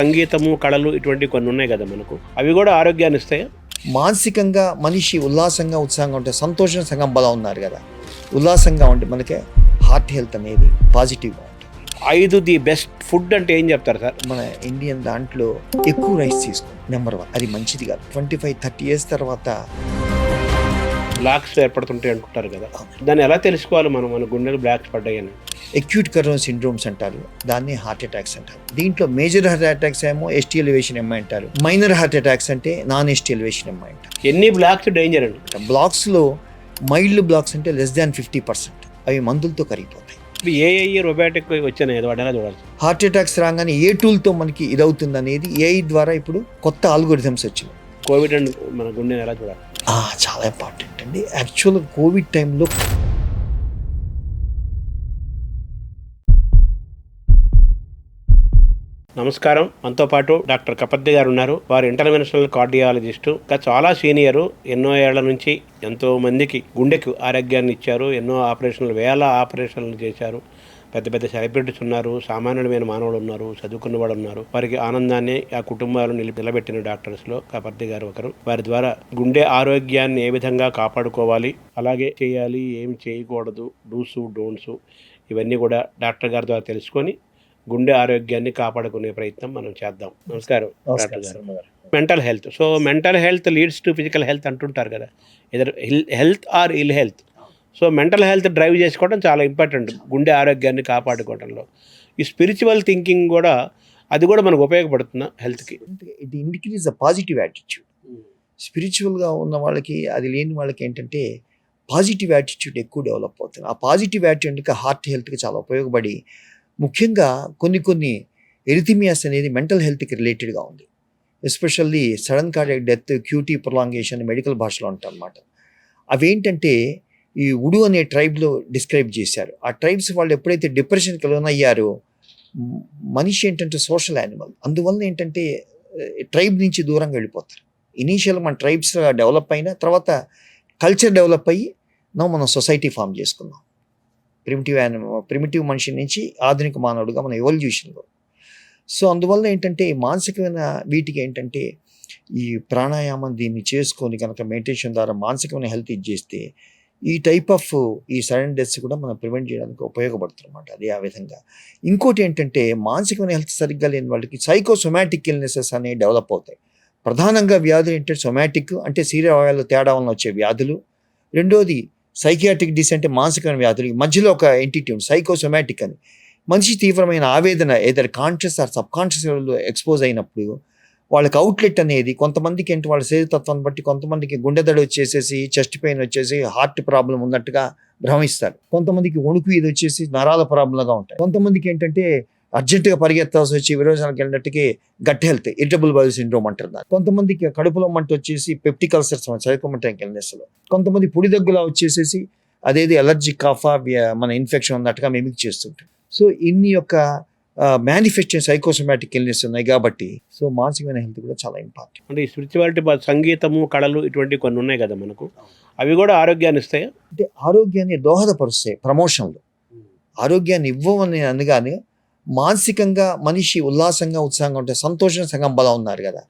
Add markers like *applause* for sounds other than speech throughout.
సంగీతము కళలు ఇటువంటి కొన్ని ఉన్నాయి కదా మనకు. అవి కూడా ఆరోగ్యాన్ని ఇస్తాయా? మానసికంగా మనిషి ఉల్లాసంగా ఉత్సాహంగా ఉంటే సంతోషం సగం బలం ఉన్నారు కదా. ఉల్లాసంగా ఉంటే మనకి హార్ట్ హెల్త్ అనేది పాజిటివ్గా ఉంటుంది. ఐదు ది బెస్ట్ ఫుడ్ అంటే ఏం చెప్తారు సార్? మన ఇండియన్ దాంట్లో ఎక్కువ రైస్ తీసుకో. నెంబర్ వన్ అది మంచిది కాదు. ట్వంటీ ఫైవ్ థర్టీ ఇయర్స్ తర్వాత బ్లాక్స్ ఏర్పడుతుంటాయి అనుకుంటారు కదా. దాన్ని ఎలా తెలుసుకోవాలి మనం? మన గుండెలు బ్లాక్స్ పడ్డాయని. అక్యూట్ కరోనా సిండ్రోమ్స్ అంటారు. దాన్ని హార్ట్ అటాక్స్ అంటారు. దీంట్లో మేజర్ హార్ట్ అటాక్స్ ఏమో ఎస్టీ ఎలివేషన్ ఎంఐ అంటారు. మైనర్ హార్ట్ అటాక్స్ అంటే నాన్ ఎస్టీ ఎలివేషన్ ఎంఐ అంటారు. ఎన్ని బ్లాక్స్ డేంజర్ అండి? బ్లాక్స్లో మైల్డ్ బ్లాక్స్ అంటే లెస్ దాన్ ఫిఫ్టీ పర్సెంట్ అవి మందులతో కరిగిపోతాయి. ఇప్పుడు ఏ ఏ రొబాటిక్ వచ్చినాయి అది వాడేలా చూడాలి? హార్ట్ అటాక్స్ రాగానే ఏ టూల్తో మనకి ఇదవుతుంది అనేది ఏఐ ద్వారా ఇప్పుడు కొత్త ఆల్గోరిథమ్స్ వచ్చినాయి. కోవిడ్ అండ్ మన గుండెని ఎలా చూడాలి? చాలా ఇంపార్టెంట్ అండి. యాక్చువల్గా కోవిడ్ టైంలో నమస్కారం. మనతో పాటు డాక్టర్ కపద్ది గారు ఉన్నారు. వారు ఇంటర్నేషనల్ కార్డియాలజిస్ట్. ఇంకా చాలా సీనియర్. ఎన్నో ఏళ్ళ నుంచి ఎంతో మందికి గుండెకు ఆరోగ్యాన్ని ఇచ్చారు. ఎన్నో ఆపరేషన్లు వేల ఆపరేషన్లు చేశారు. పెద్ద పెద్ద సెలబ్రిటీస్ ఉన్నారు సామాన్యుడమైన మానవులు ఉన్నారు చదువుకున్న వాళ్ళు ఉన్నారు. వారికి ఆనందాన్ని ఆ కుటుంబాలు నిలి నిలబెట్టిన డాక్టర్స్లో కపర్ది గారు ఒకరు. వారి ద్వారా గుండె ఆరోగ్యాన్ని ఏ విధంగా కాపాడుకోవాలి అలాగే చేయాలి ఏం చేయకూడదు డూస్ డోంట్స్ ఇవన్నీ కూడా డాక్టర్ గారి ద్వారా తెలుసుకొని గుండె ఆరోగ్యాన్ని కాపాడుకునే ప్రయత్నం మనం చేద్దాం. నమస్కారం డాక్టర్ గారు. Mental health. So mental health leads to physical health అంటుంటారు కదా. Either health or ill health? So mental health drive చేసుకోవడం చాలా ఇంపార్టెంట్. గుండె ఆరోగ్యాన్ని కాపాడుకోవడంలో. ఈ స్పిరిచువల్ థింకింగ్ కూడా అది కూడా మనకు ఉపయోగపడుతుందా హెల్త్కి? It increase a positive attitude స్పిరిచువల్గా ఉన్న వాళ్ళకి అది లేని వాళ్ళకి ఏంటంటే పాజిటివ్ యాటిట్యూడ్ ఎక్కువ డెవలప్ అవుతుంది. ఆ పాజిటివ్ యాటిట్యూడ్కి హార్ట్ హెల్త్కి చాలా ఉపయోగపడి ముఖ్యంగా కొన్ని కొన్ని ఎరిథిమియాస్ అనేది మెంటల్ హెల్త్కి రిలేటెడ్గా ఉంది. Especially sudden cardiac death QT prolongation medical భాషలో అంటారు అనమాట అవేంటంటే ఈ ఉడు అనే ట్రైబ్లో డిస్క్రైబ్ చేశారు. ఆ ట్రైబ్స్ వాళ్ళు ఎప్పుడైతే డిప్రెషన్కి లోనయ్యారో మనిషి ఏంటంటే సోషల్ యానిమల్ అందువల్ల ఏంటంటే ట్రైబ్ నుంచి దూరంగా వెళ్ళిపోతారు. ఇనీషియల్ మన ట్రైబ్స్ డెవలప్ అయిన తర్వాత కల్చర్ డెవలప్ అయ్యి మనం సొసైటీ ఫామ్ చేసుకున్నాం ప్రిమిటివ్ యానిమల్ ప్రిమిటివ్ మనిషి నుంచి ఆధునిక మానవుడుగా మన ఎవల్యూషన్లో సో అందువల్ల ఏంటంటే మానసికమైన వీటికి ఏంటంటే ఈ ప్రాణాయామం దీన్ని చేసుకొని కనుక మెడిటేషన్ ద్వారా మానసికమైన హెల్త్ చేస్తే ఈ టైప్ ఆఫ్ ఈ సడన్ డెత్స్ కూడా మనం ప్రివెంట్ చేయడానికి ఉపయోగపడుతుంది అనమాట అది ఆ విధంగా. ఇంకోటి ఏంటంటే మానసికమైన హెల్త్ సరిగ్గా లేని వాళ్ళకి సైకోసొమాటిక్ ఇల్నెసెస్ అనేవి డెవలప్ అవుతాయి. ప్రధానంగా వ్యాధులు ఏంటంటే సొమాటిక్ అంటే శరీర తేడా వలన వచ్చే వ్యాధులు. రెండోది సైకియాట్రిక్ డిస్ అంటే మానసికమైన వ్యాధులు. ఈ మధ్యలో ఒక ఎంటిటీ ఉంది సైకోసొమాటిక్ అని. మనిషి తీవ్రమైన ఆవేదన ఏదైనా conscious or subconscious expose అయినప్పుడు వాళ్ళకి అవుట్లెట్ అనేది కొంతమందికి ఏంటి వాళ్ళ శరీరతత్వాన్ని బట్టి కొంతమందికి గుండెదడి వచ్చేసేసి చెస్ట్ పెయిన్ వచ్చేసి హార్ట్ ప్రాబ్లం ఉన్నట్టుగా భ్రమిస్తారు. కొంతమందికి వణుకు ఇది వచ్చేసి నరాల ప్రాబ్లంగా ఉంటాయి. కొంతమందికి ఏంటంటే అర్జెంటుగా పరిగెత్తాల్సి వచ్చి విరోచనాలకు వెళ్ళినట్టుకి gut health irritable bowel syndrome అంటారు కొంతమందికి కడుపులో మంట వచ్చేసి పెప్టిక్ అల్సర్స్ సైకోమెట్రిక్ ఇల్నెస్లో కొంతమంది పొడి దగ్గులా వచ్చేసేసి అదేది ఎలర్జీ కాఫా మన ఇన్ఫెక్షన్ ఉన్నట్టుగా మిమిక్ చేస్తుంటాం సో ఇన్ని యొక్క మేనిఫెస్టేషన్ సైకోసోమాటిక్ ఇల్నెస్ ఉన్నాయి కాబట్టి సో మానసికమైన హెల్త్ కూడా చాలా ఇంపార్టెంట్ అంటే ఈ స్పిరిచువాలిటీ సంగీతము కళలు ఇటువంటి కొన్ని ఉన్నాయి కదా మనకు. అవి కూడా ఆరోగ్యాన్ని ఇస్తాయా? అంటే ఆరోగ్యాన్ని దోహదపరుస్తాయి ప్రమోషన్లు. ఆరోగ్యాన్ని ఇవ్వమని అనగానే మానసికంగా మనిషి ఉల్లాసంగా ఉత్సాహంగా ఉంటే సంతోషం సగం బలం ఉన్నారు కదా.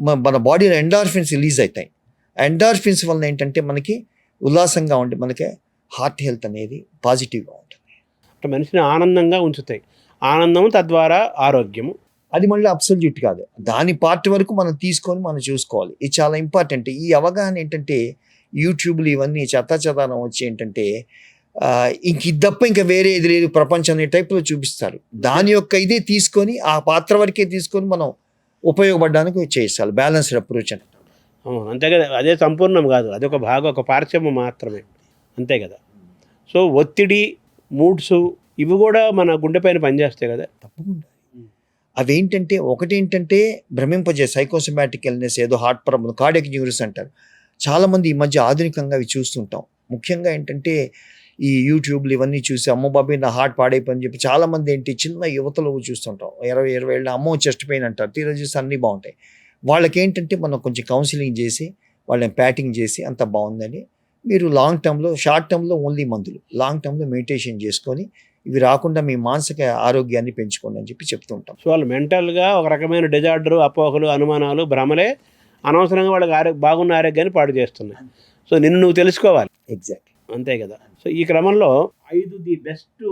మన బాడీలో ఎండార్ఫిన్స్ రిలీజ్ అవుతాయి. ఎండార్ఫిన్స్ వలన ఏంటంటే మనకి ఉల్లాసంగా ఉంటే మనకి హార్ట్ హెల్త్ అనేది పాజిటివ్గా ఉంటుంది. అంటే మనిషిని ఆనందంగా ఉంచుతాయి. ఆనందము తద్వారా ఆరోగ్యము. అది మళ్ళీ అబ్సల్యూట్ కాదు. దాని పార్ట్ వరకు మనం తీసుకొని మనం చూసుకోవాలి. ఇది చాలా ఇంపార్టెంట్ ఈ అవగాహన ఏంటంటే యూట్యూబ్లు ఇవన్నీ చెత్త చెదారం వచ్చి ఏంటంటే ఇంక ఇది తప్ప ఇంకా వేరే ఇది లేదు. ప్రపంచం అనే టైప్లో చూపిస్తారు. దాని యొక్క ఇదే తీసుకొని ఆ పాత్ర వరకే తీసుకొని మనం ఉపయోగపడడానికి చేయాలి. బ్యాలెన్స్డ్ అప్రోచ్ అని. అంతే కదా. అదే సంపూర్ణం కాదు. అది ఒక భాగం ఒక పార్శ్వము మాత్రమే. అంతే కదా. సో ఒత్తిడి మూడ్స్ ఇవి కూడా మన గుండెపైన పనిచేస్తాయి కదా. తప్పకుండా. అవేంటంటే ఒకటేంటంటే భ్రమింపజే సైకోసమాటిక్ ఎల్నెస్ ఏదో హార్ట్ ప్రాబ్లం కార్డియక్ న్యూరిస్ అంటారు. చాలామంది ఈ మధ్య ఆధునికంగా అవి చూస్తుంటాం. ముఖ్యంగా ఏంటంటే ఈ యూట్యూబ్లు ఇవన్నీ చూసి అమ్మ బాబాయ్ నా హార్ట్ పాడైపోయి చెప్పి చాలామంది ఏంటి చిన్న యువతలు చూస్తుంటాం. ఇరవై ఇరవై ఏళ్ళ అమ్మో చెస్ట్ పెయిన్ అంటారు. తీరా చూసి అన్నీ బాగుంటాయి. వాళ్ళకి ఏంటంటే మనం కొంచెం కౌన్సిలింగ్ చేసి వాళ్ళని ప్యాటింగ్ చేసి అంత బాగుందని మీరు లాంగ్ టర్మ్లో షార్ట్ టర్మ్లో ఓన్లీ మందులు. లాంగ్ టర్మ్లో మెడిటేషన్ చేసుకొని ఇవి రాకుండా మీ మానసిక ఆరోగ్యాన్ని పెంచుకోండి అని చెప్పి చెప్తూ ఉంటాం. సో వాళ్ళు మెంటల్గా ఒక రకమైన డిజార్డర్ అపోహలు అనుమానాలు భ్రమలే అనవసరంగా వాళ్ళకి ఆరోగ్య బాగున్న ఆరోగ్యాన్ని పాడు చేస్తున్నాయి. సో నిన్ను నువ్వు తెలుసుకోవాలి. ఎగ్జాక్ట్ అంతే కదా. సో ఈ క్రమంలో ఐదు ది బెస్ట్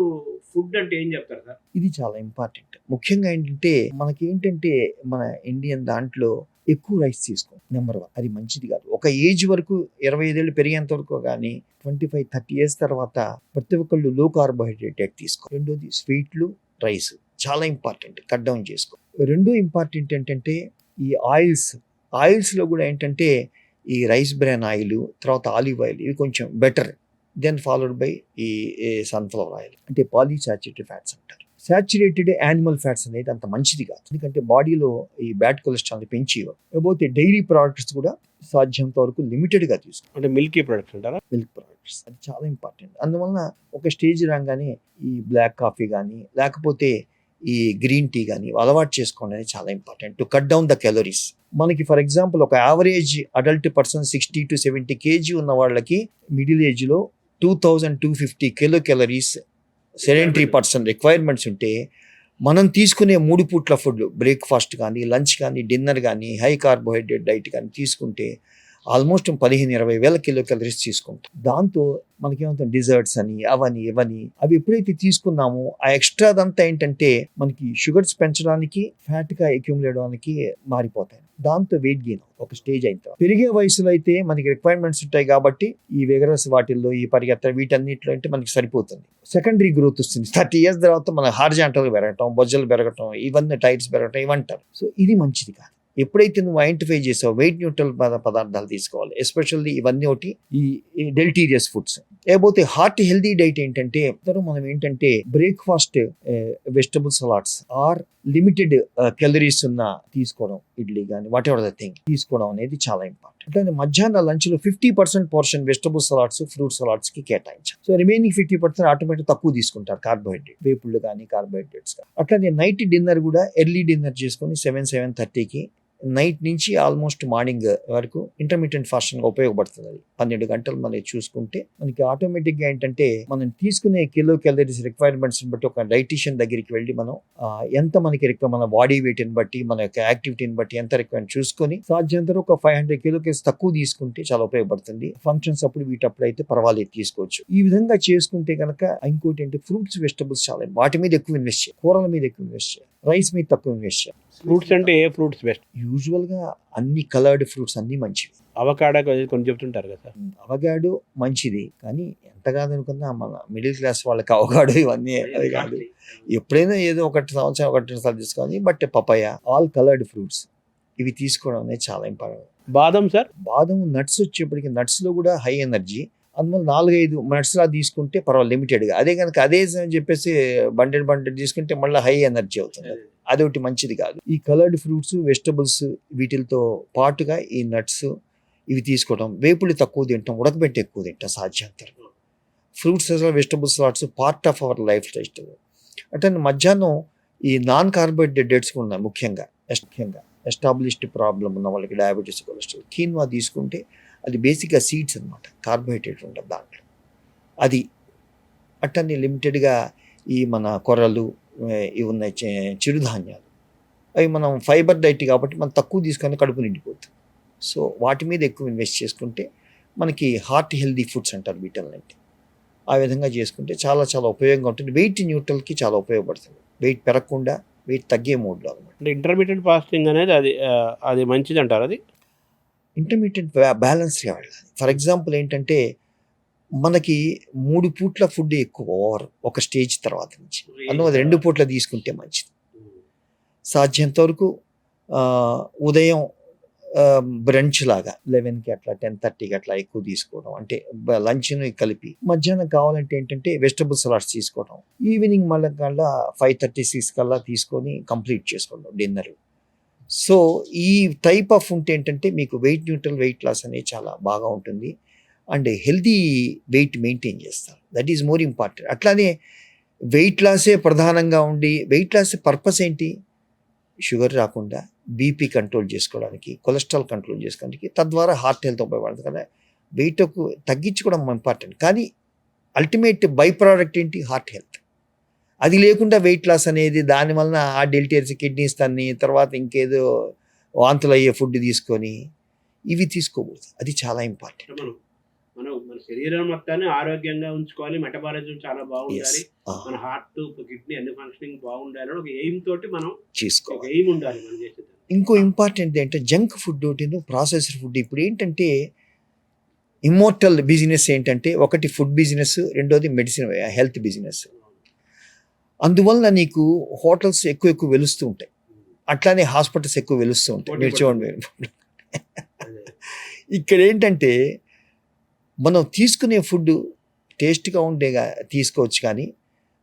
ఫుడ్ అంటే ఏం చెప్తారు సార్? ఇది చాలా ఇంపార్టెంట్. ముఖ్యంగా ఏంటంటే మనకి ఏంటంటే మన ఇండియన్ దాంట్లో ఎక్కువ రైస్ తీసుకో. నెంబర్ వన్ అది మంచిది కాదు. ఒక ఏజ్ వరకు ఇరవై ఐదేళ్ళు పెరిగేంత వరకు కానీ ట్వంటీ ఫైవ్ థర్టీ ఇయర్స్ తర్వాత ప్రతి ఒక్కళ్ళు లో కార్బోహైడ్రేట్ తీసుకో. రెండోది స్వీట్లు రైస్ చాలా ఇంపార్టెంట్ కట్ డౌన్ చేసుకో. రెండో ఇంపార్టెంట్ ఏంటంటే ఈ ఆయిల్స్ ఆయిల్స్లో కూడా ఏంటంటే ఈ రైస్ బ్రాన్ ఆయిల్ తర్వాత ఆలివ్ ఆయిల్ ఇవి కొంచెం బెటర్ దెన్ ఫాలోడ్ బై ఈ సన్ఫ్లవర్ ఆయిల్ అంటే పాలీసాచురేటెడ్ ఫ్యాట్స్ అంటారు. సాచురేటెడ్ యానిమల్ ఫ్యాట్స్ అనేది అంత మంచిది కాదు. ఎందుకంటే బాడీలో ఈ బ్యాడ్ కొలెస్ట్రాల్ని పెంచి లేకపోతే డైరీ ప్రోడక్ట్స్ కూడా సాధ్యంత వరకు లిమిటెడ్గా తీసుకో. అంటే మిల్కీ ప్రొడక్ట్స్ అంటారా? మిల్క్ ప్రోడక్ట్స్ అది చాలా ఇంపార్టెంట్ అందువలన ఒక స్టేజ్ రాగానే ఈ బ్లాక్ కాఫీ కానీ లేకపోతే ఈ గ్రీన్ టీ కానీ అలవాటు చేసుకోవడం అనేది చాలా important to cut down the calories మనకి ఫర్ ఎగ్జాంపుల్ ఒక average adult person sixty to seventy kg ఉన్న వాళ్ళకి మిడిల్ ఏజ్లో two thousand two fifty kilo calories sedentary person requirements ఉంటే మనం తీసుకునే మూడు పూట్ల ఫుడ్ బ్రేక్ఫాస్ట్ కానీ లంచ్ కానీ డిన్నర్ కానీ హై కార్బోహైడ్రేట్ డైట్ కానీ తీసుకుంటే ఆల్మోస్ట్ పదిహేను ఇరవై వేల కిలో క్యాలరీస్ తీసుకుంటాం. దాంతో మనకేమవుతుంది డిజర్ట్స్ అని అవని ఇవని అవి ఎప్పుడైతే తీసుకున్నామో ఆ ఎక్స్ట్రా దంతా ఏంటంటే మనకి షుగర్స్ పెంచడానికి ఫ్యాట్గా అక్యూములేట్ అవడానికి మారిపోతాయి. దాంతో వెయిట్ గెయిన్ ఒక స్టేజ్ అయిన తర్వాత. పెరిగే వయసులో అయితే మనకి రిక్వైర్మెంట్స్ ఉంటాయి కాబట్టి ఈ వెగరస్ వాటిల్లో ఈ పరిగెత్త వీటన్నిటిలో అంటే మనకి సరిపోతుంది. సెకండరీ గ్రోత్ వస్తుంది. థర్టీ ఇయర్స్ తర్వాత మన హార్జాంటల్ పెరగటం బొజ్జలు పెరగటం ఇవన్నీ టైర్స్ పెరగటం ఇవంటారు. సో ఇది మంచిది కాదు. ఎప్పుడైతే నువ్వు ఐడెంటిఫై చేసావు వెయిట్ న్యూట్రల్ పదార్థాలు తీసుకోవాలి. ఎస్పెషల్లీ ఇవన్నీ ఒకటి ఈ డెల్టీరియస్ ఫుడ్స్. లేకపోతే హార్ట్ హెల్దీ డైట్ ఏంటంటే అందరూ మనం ఏంటంటే breakfast vegetable salads or limited calories ఉన్న తీసుకోవడం ఇడ్లీ కానీ వాట్ ఎవర్ ద థింగ్ తీసుకోవడం అనేది చాలా ఇంపార్టెంట్ అంటే మధ్యాహ్న లంచ్లో fifty percent portion vegetable salads fruit సలాడ్స్కి కేటాయించాం so remaining fifty percent automatic తక్కువ తీసుకుంటారు కార్బోహైడ్రేట్ వేపుళ్ళు కానీ కార్బోహైడ్రేట్స్ కానీ. అట్లానే నైట్ డిన్నర్ కూడా ఎర్లీ డిన్నర్ చేసుకొని సెవెన్ సెవెన్ థర్టీకి నైట్ నుంచి ఆల్మోస్ట్ మార్నింగ్ వరకు ఇంటర్మీడియట్ ఫాస్టింగ్ ఉపయోగపడుతుంది అది. పన్నెండు గంటలు మనం చూసుకుంటే మనకి ఆటోమేటిక్గా ఏంటంటే మనం తీసుకునే కిలో క్యాలరీస్ రిక్వైర్మెంట్స్ని బట్టి ఒక డైటీషియన్ దగ్గరికి వెళ్ళి మనం ఎంత మనకి రిక్వ మన బాడీ వెయిట్ని బట్టి మన యొక్క యాక్టివిటీని బట్టి ఎంత రిక్వైర్మెంట్ చూసుకొని సాధ్యంత ఒక ఫైవ్ హండ్రెడ్ కిలో కేసు తక్కువ తీసుకుంటే చాలా ఉపయోగపడుతుంది. ఫంక్షన్స్ అప్పుడు వీటప్పుడు అయితే పర్వాలేదు తీసుకోవచ్చు. ఈ విధంగా చేసుకుంటే కనుక ఇంకోటి ఏంటి ఫ్రూట్స్ వెజిటబుల్స్ చాలా వాటి మీద ఎక్కువ ఇన్వెస్ట్ చేయాలి. కూరల మీద ఎక్కువ ఇన్వెస్ట్ చేయాలి. రైస్ మీద తక్కువ ఇన్వెస్ట్ చేయాలి. ఫ్రూట్స్ అంటే ఏ ఫ్రూట్స్ బెస్ట్ యూజువల్గా అన్ని కలర్డ్ ఫ్రూట్స్ అన్ని మంచివి. అవకాడా కొన్ని చెప్తుంటారు కదా సార్. అవగాడు మంచిది. కానీ ఎంత కాదనుకున్నా మన మిడిల్ క్లాస్ వాళ్ళకి అవగాడు ఇవన్నీ అది కాదు. ఎప్పుడైనా ఏదో ఒకటి సంవత్సరం ఒకటి సార్లు తీసుకోవాలి. But papaya all coloured fruits ఇవి తీసుకోవడం అనేది చాలా ఇంపార్టెంట్ బాదం సార్? బాదం నట్స్ వచ్చేప్పటికి నట్స్లో కూడా హై ఎనర్జీ అందువల్ల నాలుగైదు నట్స్ లా తీసుకుంటే పర్వాలేదు లిమిటెడ్గా. అదే కనుక అదే అని చెప్పేసి బండెడ్ బండెడ్ తీసుకుంటే మళ్ళీ హై ఎనర్జీ అవుతుంది. అదొకటి మంచిది కాదు. ఈ కలర్డ్ ఫ్రూట్స్ వెజిటబుల్స్ వీటితో పాటుగా ఈ నట్స్ ఇవి తీసుకోవడం వేపుళ్ళు తక్కువ తింటాం ఉడకబెట్టి ఎక్కువ తింటాం సాధ్యంతరం. Fruits vegetables lots part of our lifestyle అంటే మధ్యాహ్నం ఈ నాన్ కార్బోహైడ్రేట్ డేట్స్ కూడా ఉన్నాయి ముఖ్యంగా. ఎస్- ముఖ్యంగా. ఎస్టాబ్లిష్డ్ ప్రాబ్లం ఉన్న వాళ్ళకి డయాబెటీస్ కొలెస్ట్రాల్ కీన్వా తీసుకుంటే అది బేసిక్గా సీడ్స్ అనమాట కార్బోహైడ్రేట్ ఉంటుంది దాంట్లో. అది అట్టన్ని లిమిటెడ్గా ఈ మన కొర్రలు ఇవి ఉన్నాయి చిరుధాన్యాలు. అవి మనం ఫైబర్ డైట్ కాబట్టి మనం తక్కువ తీసుకొని కడుపు నిండిపోతుంది సో వాటి మీద ఎక్కువ ఇన్వెస్ట్ చేసుకుంటే మనకి హార్ట్ హెల్దీ ఫుడ్స్ అంటారు వీటన్నింటి ఆ విధంగా చేసుకుంటే చాలా చాలా ఉపయోగంగా ఉంటుంది. వెయిట్ న్యూట్రల్కి చాలా ఉపయోగపడుతుంది. వెయిట్ పెరగకుండా వెయిట్ తగ్గే మూడ్లో అనమాట అంటే ఇంటర్మీడియట్ ఫాస్టింగ్ అనేది అది అది మంచిది అంటారు అది? ఇంటర్మీడియట్ బ్యాలెన్స్గా వెళ్ళాలి ఫర్ ఎగ్జాంపుల్ ఏంటంటే మనకి మూడు పూట్ల ఫుడ్ ఎక్కువ ఓవర్ ఒక స్టేజ్ తర్వాత నుంచి. అందువల్ల రెండు పూట్ల తీసుకుంటే మంచిది. సాధ్యంత వరకు ఉదయం బ్రంచ్ లాగా లెవెన్కి అట్లా టెన్ థర్టీకి అట్లా ఎక్కువ తీసుకోవడం. అంటే లంచ్ని కలిపి. మధ్యాహ్నం కావాలంటే ఏంటంటే వెజిటబుల్ సలాడ్స్ తీసుకోవడం. ఈవినింగ్ మళ్ళీ కల్లా ఫైవ్ థర్టీ సిక్స్ కల్లా తీసుకొని కంప్లీట్ చేసుకోవడం డిన్నర్ సో ఈ టైప్ ఆఫ్ ఫుడ్ ఏంటంటే మీకు వెయిట్ న్యూట్రల్ వెయిట్ లాస్ అనేది చాలా బాగా ఉంటుంది. అండ్ హెల్తీ వెయిట్ మెయింటైన్ చేస్తారు. దట్ ఈజ్ మోర్ ఇంపార్టెంట్ అట్లానే వెయిట్ లాసే ప్రధానంగా ఉండి వెయిట్ లాస్ పర్పస్ ఏంటి? షుగర్ రాకుండా బీపీ కంట్రోల్ చేసుకోవడానికి కొలెస్ట్రాల్ కంట్రోల్ చేసుకోవడానికి తద్వారా హార్ట్ హెల్త్ ఉపయోగపడుతుంది కదా. వెయిట్ తగ్గించుకోవడం ఇంపార్టెంట్ కానీ అల్టిమేట్ బై ప్రోడక్ట్ ఏంటి? హార్ట్ హెల్త్ అది లేకుండా వెయిట్ లాస్ అనేది దాని వలన ఆ డెల్టేర్స్ కిడ్నీస్ తన్ని తర్వాత ఇంకేదో వాంతులు అయ్యే ఫుడ్ తీసుకొని ఇవి తీసుకోకూడదు. అది చాలా ఇంపార్టెంట్ మనం మనం శరీరం మొత్తాన్ని ఆరోగ్యంగా ఉంచుకోవాలి. మెటబాలిజం చాలా బాగుండాలి. మన హార్ట్ కిడ్నీ అన్ని ఫంక్షనింగ్ బాగుండాలి. ఒక ఎయిమ్ తోటి మనం చేసుకోవాలి. ఎయిమ్ ఉండాలి మనం చేసేది. ఇంకో ఇంపార్టెంట్ ఏంటంటే జంక్ ఫుడ్ ఒకటి ప్రాసెస్డ్ ఫుడ్ ఇప్పుడు ఏంటంటే ఇమ్మోర్టల్ బిజినెస్ ఏంటంటే ఒకటి ఫుడ్ బిజినెస్ రెండోది మెడిసిన్ హెల్త్ బిజినెస్ అందువలన నీకు హోటల్స్ ఎక్కువ ఎక్కువ వెలుస్తూ ఉంటాయి. అట్లానే హాస్పిటల్స్ ఎక్కువ వెలుస్తూ ఉంటాయి. మీరు చూడండి *laughs* ఇక్కడ ఏంటంటే మనం తీసుకునే ఫుడ్ టేస్ట్గా ఉండేగా తీసుకోవచ్చు కానీ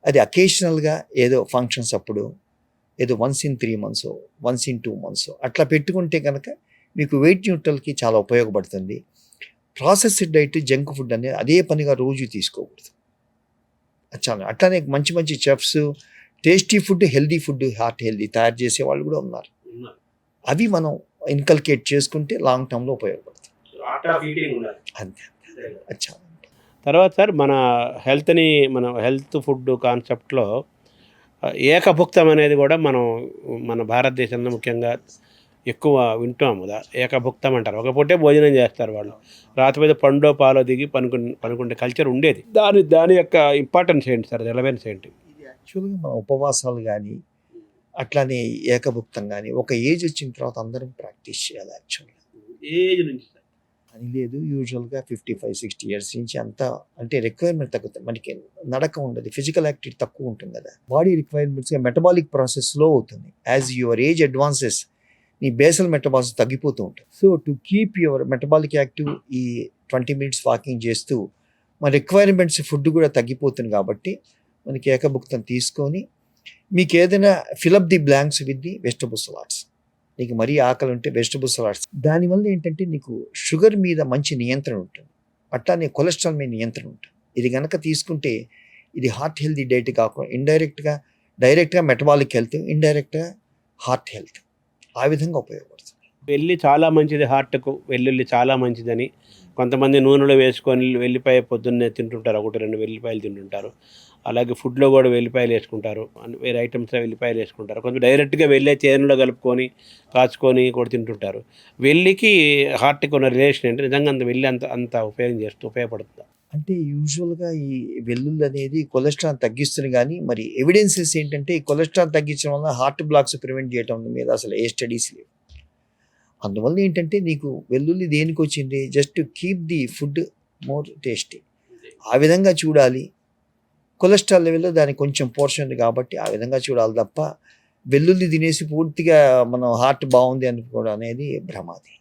అది అకేషనల్గా ఏదో ఫంక్షన్స్ అప్పుడు ఏదో once in three months once in two months అట్లా పెట్టుకుంటే కనుక మీకు వెయిట్ న్యూట్రల్కి చాలా ఉపయోగపడుతుంది. ప్రాసెస్డ్ డైట్ జంక్ ఫుడ్ అనేది అదే పనిగా రోజు తీసుకోకూడదు. చాలా అట్లానే మంచి మంచి chefs tasty food healthy food heart healthy తయారు చేసే వాళ్ళు కూడా ఉన్నారు. అవి మనం ఇన్కల్కేట్ చేసుకుంటే లాంగ్ టర్మ్లో ఉపయోగపడుతుంది ఆర్ట్ ఆఫ్ ఈటింగ్ ఉండాలి. అంతే అది చాలా తర్వాత సార్ మన హెల్త్ని మన హెల్త్ ఫుడ్ కాన్సెప్ట్లో ఏకభుక్తం అనేది కూడా మనం మన భారతదేశంలో ముఖ్యంగా ఎక్కువ వింటాము ఏకభుక్తం అంటారు ఒక పూటే భోజనం చేస్తారు వాళ్ళు. రాత్రి మీద పండో పాలో దిగి పనుకు పనుకుంటే కల్చర్ ఉండేది. దాని దాని యొక్క ఇంపార్టెన్స్ ఏంటి సార్? రిలవెన్స్ ఏంటి? యాక్చువల్గా మన ఉపవాసాలు కానీ అట్లానే ఏకభుక్తం కానీ ఒక ఏజ్ వచ్చిన తర్వాత అందరం ప్రాక్టీస్ చేయాలి యాక్చువల్గా ఏజ్ నుంచి అని లేదు. యూజువల్గా ఫిఫ్టీ ఫైవ్ సిక్స్టీ ఇయర్స్ నుంచి అంతా అంటే రిక్వైర్మెంట్ తగ్గుతుంది. మనకి నడక ఉండదు. ఫిజికల్ యాక్టివిటీ తక్కువ ఉంటుంది కదా. బాడీ రిక్వైర్మెంట్స్గా మెటబాలిక్ ప్రాసెస్ స్లో అవుతుంది. యాజ్ యువర్ ఏజ్ అడ్వాన్సెస్ నీ బేసల్ మెటబాలిజం తగ్గిపోతూ ఉంటుంది. So to keep your metabolic active ఈ ట్వంటీ మినిట్స్ వాకింగ్ చేస్తూ మన రిక్వైర్మెంట్స్ ఫుడ్ కూడా తగ్గిపోతుంది కాబట్టి మనకి ఏకభుక్తం తీసుకొని మీకు ఏదైనా fill up the blanks with the vegetable salads నీకు మరీ ఆకలి ఉంటే వెజిటబుల్ సలాడ్స్ దానివల్ల ఏంటంటే నీకు షుగర్ మీద మంచి నియంత్రణ ఉంటుంది. అట్లానే కొలెస్ట్రాల్ మీద నియంత్రణ ఉంటుంది. ఇది కనుక తీసుకుంటే ఇది హార్ట్ హెల్తీ డైట్ కాకుండా ఇండైరెక్ట్గా డైరెక్ట్గా మెటబాలిక్ హెల్త్ ఇండైరెక్ట్గా హార్ట్ హెల్త్ ఆ విధంగా ఉపయోగపడుతుంది. వెళ్ళి చాలా మంచిది హార్ట్కు వెల్లుల్లి చాలా మంచిదని. కొంతమంది నూనెలో వేసుకొని వెల్లిపాయ పొద్దున్నే తింటుంటారు ఒకటి రెండు వెల్లిపాయలు తింటుంటారు. అలాగే ఫుడ్లో కూడా వెల్లిపాయలు వేసుకుంటారు వేరే ఐటమ్స్లో వెల్లిపాయలు వేసుకుంటారు. కొంచెం డైరెక్ట్గా వెళ్ళే చేనులో కలుపుకొని కాచుకొని కూడా తింటుంటారు. వెల్లికి హార్ట్కి ఉన్న రిలేషన్ ఏంటి? నిజంగా అంత వెళ్ళి అంత అంత ఉపయోగం చేస్తూ ఉపయోగపడుతుంది? అంటే యూజువల్గా ఈ వెల్లుల్లి అనేది కొలెస్ట్రాల్ తగ్గిస్తుంది కానీ మరి ఎవిడెన్సెస్ ఏంటంటే ఈ కొలెస్ట్రాల్ తగ్గించడం వల్ల హార్ట్ బ్లాక్స్ ప్రివెంట్ చేయడం మీద అసలు ఏ స్టడీస్ లేవు. అందువల్ల ఏంటంటే నీకు వెల్లుల్లి దేనికి వచ్చింది? Just keep the food more tasty. ఆ విధంగా చూడాలి. కొలెస్ట్రాల్ లెవెల్లో దానికి కొంచెం పోర్షన్ ఉంది కాబట్టి ఆ విధంగా చూడాలి తప్ప వెల్లుల్లి తినేసి పూర్తిగా మనం హార్ట్ బాగుంది అనుకోవడం అనేది భ్రమాది.